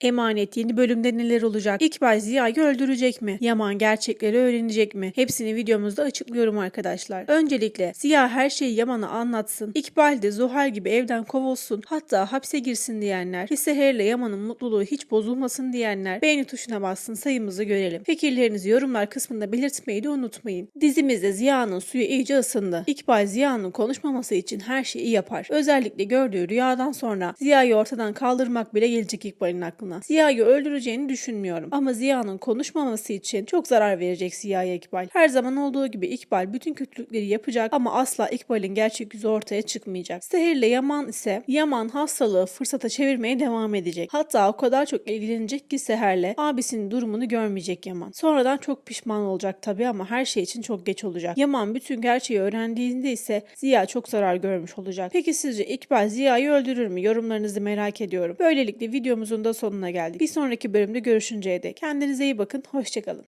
Emanet yeni bölümde neler olacak? İkbal Ziya'yı öldürecek mi? Yaman gerçekleri öğrenecek mi? Hepsini videomuzda açıklıyorum arkadaşlar. Öncelikle Ziya her şeyi Yaman'a anlatsın. İkbal de Zuhal gibi evden kovulsun. Hatta hapse girsin diyenler ve Seher'le Yaman'ın mutluluğu hiç bozulmasın diyenler beğeni tuşuna bassın sayımızı görelim. Fikirlerinizi yorumlar kısmında belirtmeyi de unutmayın. Dizimizde Ziya'nın suyu iyice ısındı. İkbal Ziya'nın konuşmaması için her şeyi yapar. Özellikle gördüğü rüyadan sonra Ziya'yı ortadan kaldırmak bile gelecek İkbal'in aklına. Ziya'yı öldüreceğini düşünmüyorum. Ama Ziya'nın konuşmaması için çok zarar verecek Ziya'ya İkbal. Her zaman olduğu gibi İkbal bütün kötülükleri yapacak ama asla İkbal'in gerçek yüzü ortaya çıkmayacak. Seher'le Yaman ise Yaman hastalığı fırsata çevirmeye devam edecek. Hatta o kadar çok ilgilenecek ki Seher'le abisinin durumunu görmeyecek Yaman. Sonradan çok pişman olacak tabii ama her şey için çok geç olacak. Yaman bütün gerçeği öğrendiğinde ise Ziya çok zarar görmüş olacak. Peki sizce İkbal Ziya'yı öldürür mü? Yorumlarınızı merak ediyorum. Böylelikle videomuzun da sonuna geldik. Bir sonraki bölümde görüşünceye dek kendinize iyi bakın. Hoşçakalın.